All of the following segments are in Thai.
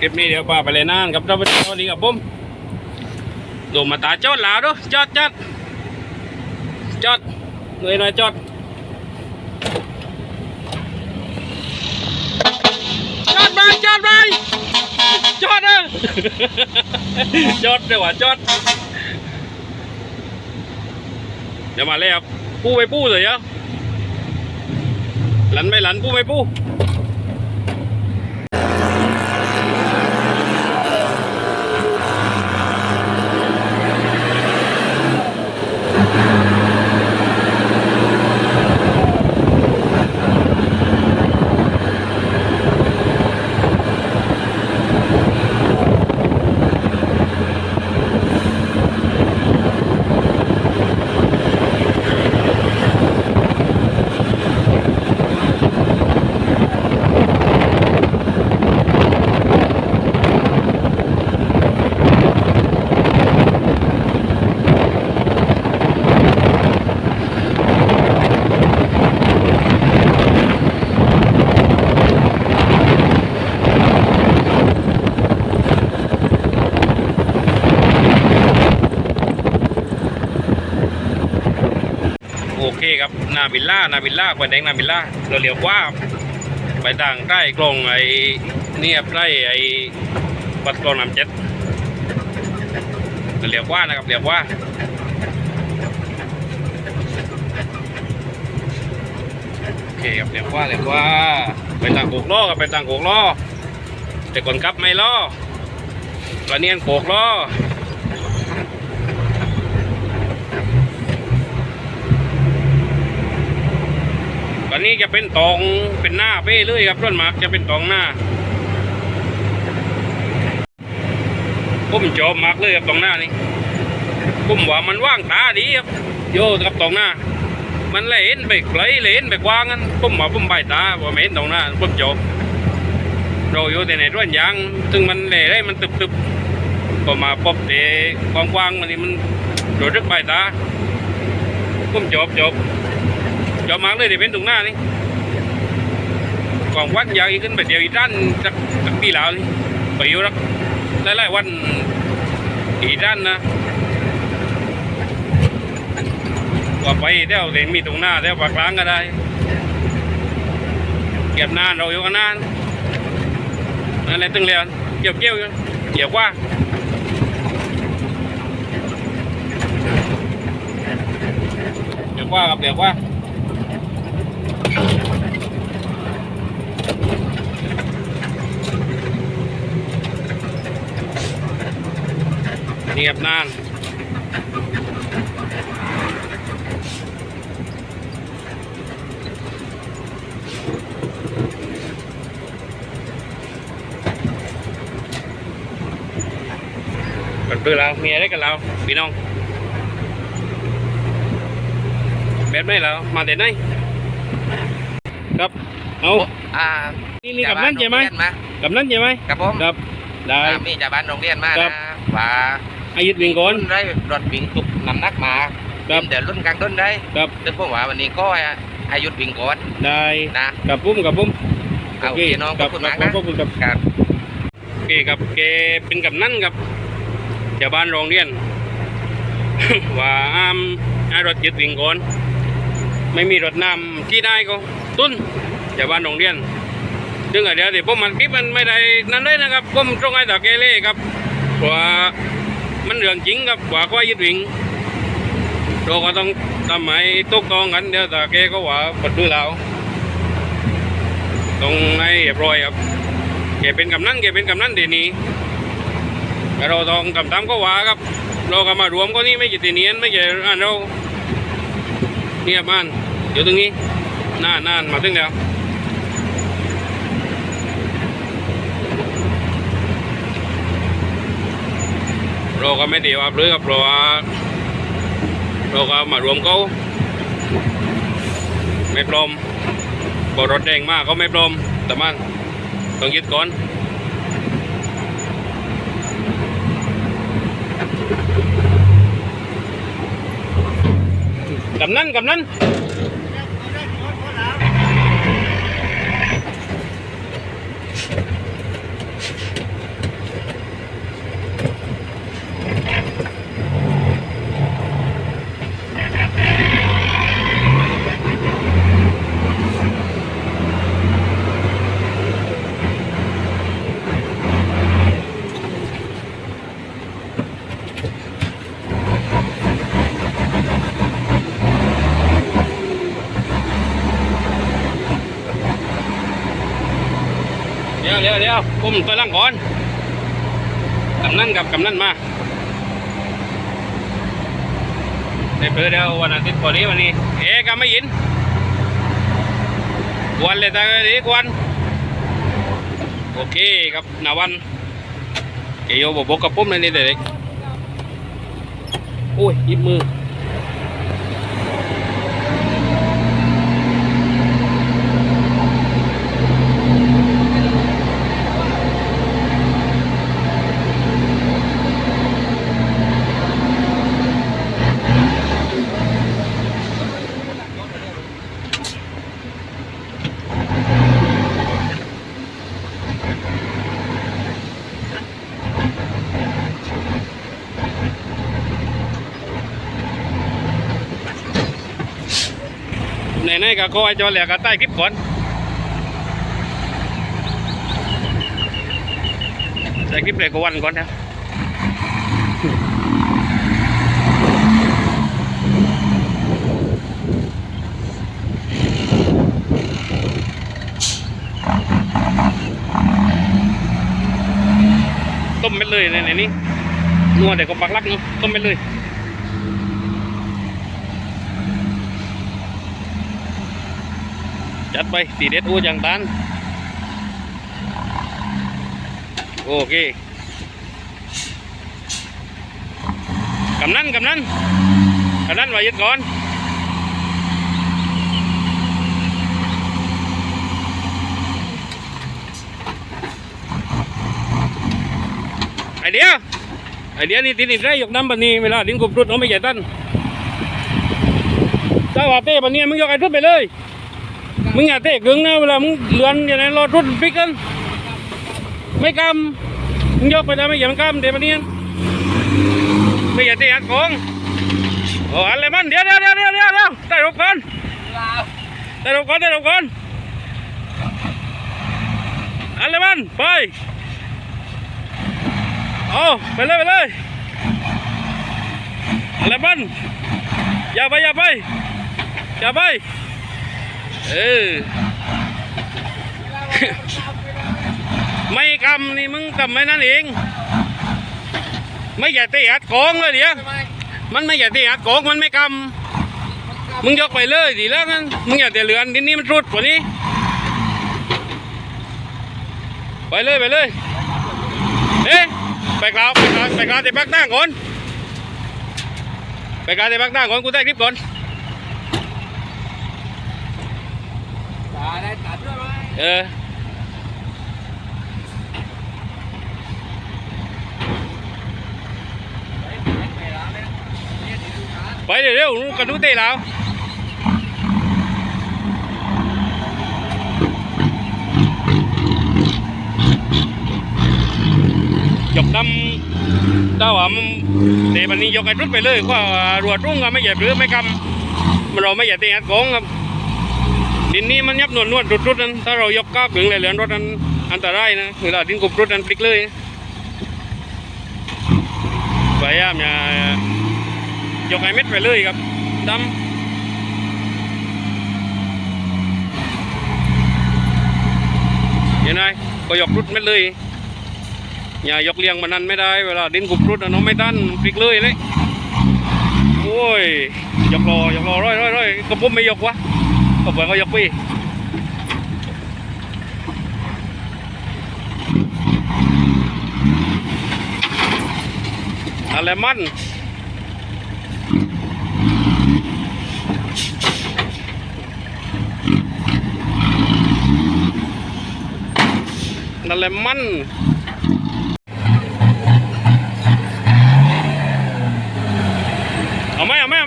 คลิปนี้เดี๋ยวป้าไปเลยนานครับเราไปสวัสดีครับผมดูมาตาจอดหลาวดูจอดจอดจอดหน่อยหน่อยจอดจอดไปจอดไปจอดเออจอดเดี๋ยวว่าจอดเดี๋ยวมาเลยครับปูไปปูเลยเหรอหลันไปหลันปูไปปู เคครับนาบิลล่านาบิลล่าไฟแดงนาบิลล่าเราเลี้ยวขวาไปทางใต้กลงไอ้เนี่ยใต้ไอ้วัดกลองน้ำเจ็ดเราเลี้ยวขวานะครับเลี้ยวขวาโอเคครับเลี้ยวขวาเลี้ยวขวาไปทางโกกล้อครับไปทางโกกล้อแต่คนขับไม่ล้อตอนนี้โกกล้อ นนี้จะเป็นตองเป็นหน้าเป้เลยครับต้นหมากจะเป็นตองหน้าผมชอบมากเลยครับตองหน้านี่ผมว่ามันว่างตาดีครับโยกับตองหน้า มันเลยเห็นไปไกลเลยเห็นไปกว้างกันผมว่าผมใบตาว่าไม่เห็นตองหน้าผมชอบเราอยู่แต่ในร่วนยางซึ่งมันเลยได้มันตึบตึบๆพอมาพบเตะกว้างๆมันนี่มันโดดรึกใบตาผมชอบชอบ cho mang lên để bên tùng na đi còn quát giờ ขึ้นไปเดียวอีด้านจักจักปีแล้วนี่ไปอยู่รักหลายๆวันอีด้านนะว่าไปเดี๋ยวเล่นมีตรงหน้าเดี๋ยวปากกลางก็ได้ เก็บนานเราอยู่กันนานนั่นแหละตึงเรียนเกี่ยวเกี่ยวเกี่ยวกว่าเกี่ยวกว่ากับเกี่ยวกว่า เนียบนานกันเพื่อเราเมียได้กันเราพี่น้องแบบไหนเรามาแต่ไหนครับเอาอ่านี่นี่กับนั่นใช่ไหมจากบ้าโรงเรียนมากับนั่นใช่ไหมกับผมครับได้อ่ามีจากบ้านโรงเรียนมาครันะบว่า อายุดวิ่งก่อนได้รถวิ่งตุกน้ำหนักมาครับเดี๋ยวรุ่นกลางต้นได้ครับซึ่งผมว่าวันนี้ก็อายุดวิ่งก่อนได้นะกับปุ้มกับปุ้มเอาโอเคน้องขอบคุณมากครันะขอบคุณครับครับโอเคครับแกเป็นกำนันครับชาวบ้านโรงเรียน ว่าอ้ามให้รถยึดวิ่งก่อนไม่มีรถนำที่ได้ก็ตุ้นชาวบ้านโรงเรียนจึงอะเดี๋ยวเดี๋ยวผมมันคลิปมันไม่ได้นั่นเลยนะครับผมตรงไอ้ตาเกเล่ครับว่า มันเรื่องจริงครับว่าก็ยึดวิ่งเราก็ต้องทำให้ตกตองกันเดี๋ยวตาเกก็ว่าปัดมือเราตรงให้เรียบร้อยครับแกเป็นกำนันแกเป็นกำนันเดี๋ยวนี้แต่เราต้องกำตามก็ว่าครับ เราก็มารวมก็นี่ไม่ใช่ตีเนียนไม่ใช่อ่านเราเนี่ยบ้านอยู่ตรงนี้น่านนานมาถึงแล้ว เราก็ไม่ดีวอับเลยครับเพราะว่าเราก็มารวมเขาไม่ปลอมพอรถแดงมากเขาไม่ปลอมแต่มันต้องยึดก่อนกำนันกำนัน เดี๋ยวเดี๋ยวผมตัวล่างก่อนกำนั่นกับกำนั่นมาในเพื่อเดียววันอาทิตย์พอดีวันนี้ เอ๊ะก็ไม่ยินกวนเลยตาดีกวนโอเคครับนาวันเกโยบบอกกับผมเลยนี่เด็กโอ้ยยิบมือ ไหนๆก็ขอให้จอแหลกก็ใต้คลิปก่อนใต้คลิปเลยก็วันก่อนนะต้มไปเลยในนี้นัวเดี๋ยวก็ปักลักเนาะต้มไปเลย จัดไปตีเด็ดอู้จังตันโอเคกำนันกำนันกำนันมายึดก่อนไอเดียไอเดียนี่ติดนิดได้ยกน้ำบันนี้เวลาดิ้นกบรุดเอาไม่ใหญ่ตั้นถ้าว่าเต้บันนี้มึงยกไอ้ทุบไปเลย มึงอย่าเตะกึ่งนะเวลามึงเลือนอย่างนั้นรอรุ่นปิกกันไม่กำมึงยกไปได้ไม่อย่ามันกำเดี๋ยวมันเนี้ยไม่อย่าเตะของโอ้อะไรมันเดี๋ยวเดี๋ยวเดี๋ยวเดี๋ยวเดี๋ยวเดี๋ยวได้รบกันได้รบกันได้รบกันอะไรมันไปเอาไปเลยไปเลยอะไรมันอย่าไปอย่าไปอย่าไป เออ ไม่กำนี่มึงกำไม่นั่นเอง ไม่อย่าเตะอัดกองเลยเดี๋ยวมันไม่อย่าเตะอัดกองมันไม่กำมึงยกไปเลยดีแล้วงั้นมึงอย่าเตะเหลือนทีนี้มันรุดกว่านี้ ไปเลยไปเลยเอ๊ะไปกล่าวไปกล่าวไปกล่าวเตะบักหน้าก่อนไปกล่าวเตะบักหน้าก่อนกูได้คลิปก่อน ได้ตัดด้วยไหมเออไปเร็วๆกันดูเตะแล้วยกดำถ้าว่ามันเตะวันนี้ยกไอ้รุดไปเลยว่ารัวรุ่งก็ไม่เหยียบหรือไม่กำมันเราไม่เหยียบเตะอัดกองครับ ดินนี้มันยับนวลนวดรุดรุดนั้นถ้าเรายกก้าวถึงเลยเหลือนรถนั้นอันตรายนะเวลาดินกบรุดนั้นพลิกเลยพยายามอย่ายกไอ้เม็ดไปเลยครับดำยังไงก็ยกรุดเม็ดเลยอย่ายกเลียงมันนั้นไม่ได้เวลาดินกบรุดนะน้องไม่ตันพลิกเลยเลยโอ้ยยกรอยกรอร้อยร้อยร้อยก็ปุ๊บไม่ยกวะ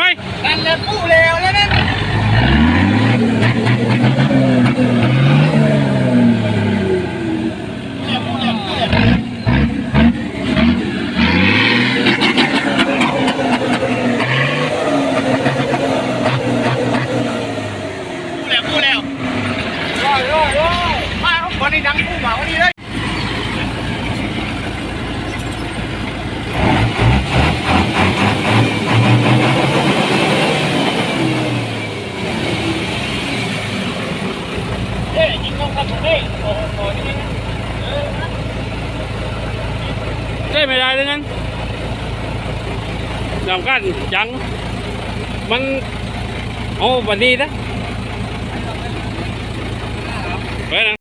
หมนั่นเลยกู้เร็วแล้วนั่น กู้แล้วกู้แล้ว ร้อยร้อยร้อยมาเขาคนนี้ดังกู้มาวันนี้เลย เฮ้ยยิงกองครับเฮ้ยโอ้โหนี่เออ เลย ไม่ได้เลยนั้นสำคัญจัง มันโอ้วันนี้นะไปนะ